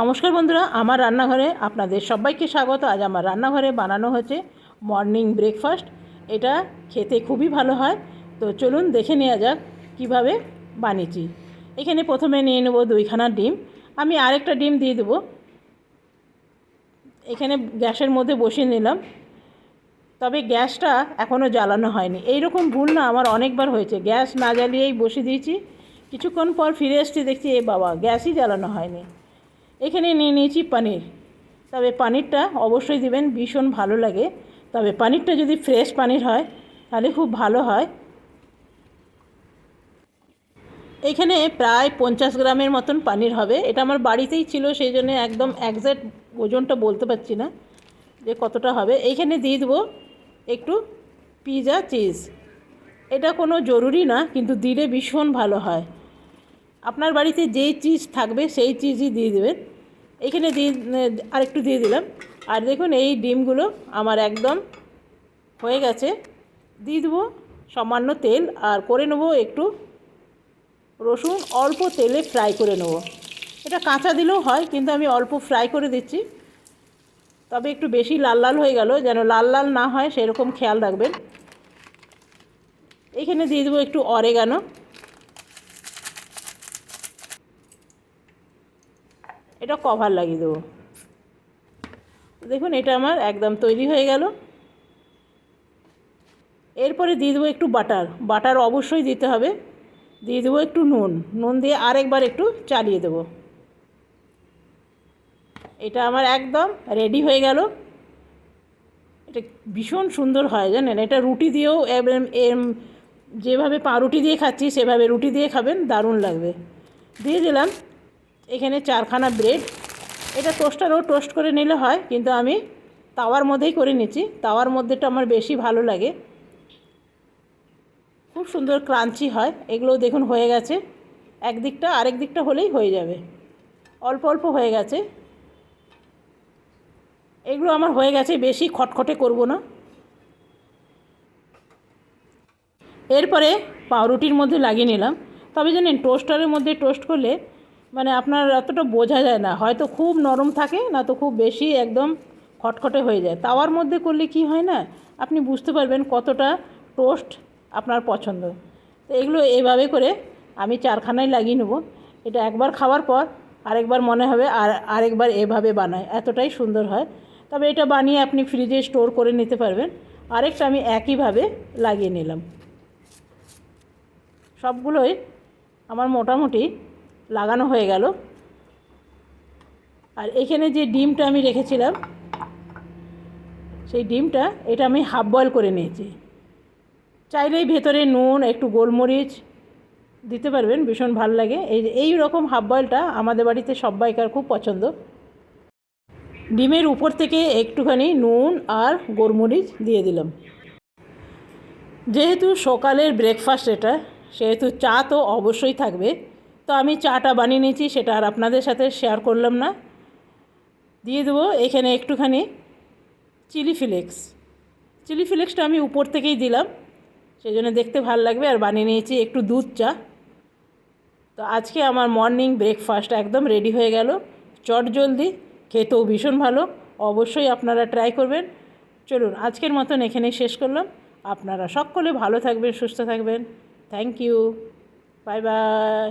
নমস্কার বন্ধুরা, আমার রান্নাঘরে আপনাদের সবাইকে স্বাগত। আজ আমার রান্নাঘরে বানানো হচ্ছে মর্নিং ব্রেকফাস্ট এটা খেতে খুবই ভালো হয়। তো চলুন দেখে নেওয়া যাক কীভাবে বানিয়েছি। এখানে প্রথমে নিয়ে নেব দুইখানা ডিম। আমি আরেকটা ডিম দিয়ে দেবো। এখানে গ্যাসের মধ্যে বসিয়ে নিলাম। তবে গ্যাসটা এখনও জ্বালানো হয়নি। এই রকম ভুল না, আমার অনেকবার হয়েছে। গ্যাস না জ্বালিয়েই বসিয়ে দিয়েছি। কিছুক্ষণ পর ফিরে এসছি, দেখছি, এ বাবা, গ্যাসই জ্বালানো হয়নি। এখানে নিয়ে নিয়েছি পনির। তবে পানিরটা অবশ্যই দিবেন, ভীষণ ভালো লাগে। তবে পনিরটা যদি ফ্রেশ পানির হয়, তাহলে খুব ভালো হয়। এখানে প্রায় পঞ্চাশ গ্রামের মতন পানির হবে। এটা আমার বাড়িতেই ছিল, সেই জন্য একদম একজ্যাক্ট ওজনটা বলতে পারছি না যে কতটা হবে। এইখানে দিয়ে দেবো একটু পিজা চিজ এটা কোনো জরুরি না, কিন্তু দিলে ভীষণ ভালো হয়। আপনার বাড়িতে যেই চিজ থাকবে, সেই চিজই দিয়ে দেবেন। এখানে দিয়ে আরেকটু দিয়ে দিলাম। আর দেখুন, এই ডিমগুলো আমার একদম হয়ে গেছে। দিয়ে দেবো সামান্য তেল আর করে নেব একটু রসুন। অল্প তেলে ফ্রাই করে নেব। এটা কাঁচা দিলেও হয়, কিন্তু আমি অল্প ফ্রাই করে দিচ্ছি। তবে একটু বেশি লাল লাল হয়ে গেল, যেন লাল লাল না হয়, সেরকম খেয়াল রাখবেন। এখানে দিয়ে দেবো একটু অরেগানো এটা কভার লাগিয়ে দেবো। দেখুন, এটা আমার একদম তৈরি হয়ে গেল। এরপরে দিয়ে দেবো একটু বাটার বাটার অবশ্যই দিতে হবে। দিয়ে দেবো একটু নুন। নুন দিয়ে আরেকবার একটু চালিয়ে দেবো। এটা আমার একদম রেডি হয়ে গেল। এটা ভীষণ সুন্দর হয়, জানেন? এটা রুটি দিয়েও যেভাবে পাউরুটি দিয়ে খাচ্ছি, সেভাবে রুটি দিয়ে খাবেন, দারুণ লাগবে। দিয়ে দিলাম এখানে চারখানা ব্রেড এটা টোস্টারও টোস্ট করে নিলে হয়, কিন্তু আমি তাওয়ার মধ্যেই করে নিচ্ছি। তাওয়ার মধ্যেটা আমার বেশি ভালো লাগে। খুব সুন্দর ক্রাঞ্চি হয় এগুলো দেখুন হয়ে গেছে। একদিকটা আরেক দিকটা হলেই হয়ে যাবে। অল্প অল্প হয়ে গেছে। এগুলো আমার হয়ে গেছে, বেশি খটখটে করব না। এরপরে পাউরুটির মধ্যে লাগিয়ে নিলাম। তবে জানেন টোস্টারের মধ্যে টোস্ট করলে মানে আপনার অতটা বোঝা যায় না। হয়তো খুব নরম থাকে, না তো খুব বেশি একদম খটখটে হয়ে যায়। তাওয়ার মধ্যে করলে কি হয় না, আপনি বুঝতে পারবেন কতটা টোস্ট আপনার পছন্দ। তো এগুলো এভাবে করে আমি চারখানায় লাগিয়ে নেব। এটা একবার খাওয়ার পর আরেকবার মনে হবে আর আরেকবার এভাবে বানায়, এতটাই সুন্দর হয়। তবে এটা বানিয়ে আপনি ফ্রিজে স্টোর করে নিতে পারবেন। আরেকটা আমি একইভাবে লাগিয়ে নিলাম। সবগুলোই আমার মোটামুটি লাগানো হয়ে গেল। আর এখানে যে ডিমটা আমি রেখেছিলাম, সেই ডিমটা, এটা আমি হাফ বয়েল করে নিয়েছি। চাইলেই ভেতরে নুন, একটু গোলমরিচ দিতে পারবেন, ভীষণ ভালো লাগে। এই এই রকম হাফ বয়েলটা আমাদের বাড়িতে সবাইকার খুব পছন্দ। ডিমের উপর থেকে একটুখানি নুন আর গোলমরিচ দিয়ে দিলাম। যেহেতু সকালের ব্রেকফাস্ট এটা, সেহেতু চা তো অবশ্যই থাকবে। তো আমি চাটা বানিয়ে নিয়েছি, সেটা আর আপনাদের সাথে শেয়ার করলাম না। দিয়ে দেবো এখানে একটুখানি চিলি ফ্লেক্স চিলি ফ্লেক্সটা আমি উপর থেকেই দিলাম, সেই জন্য দেখতে ভালো লাগবে, আর বানিয়ে নিয়েছি একটু দুধ চা। তো আজকে আমার মর্নিং ব্রেকফাস্ট একদম রেডি হয়ে গেল। চট জলদি, খেতেও ভীষণ ভালো, অবশ্যই আপনারা ট্রাই করবেন। চলুন, আজকের মতন এখানেই শেষ করলাম। আপনারা সকলে ভালো থাকবেন, সুস্থ থাকবেন। Thank you bye bye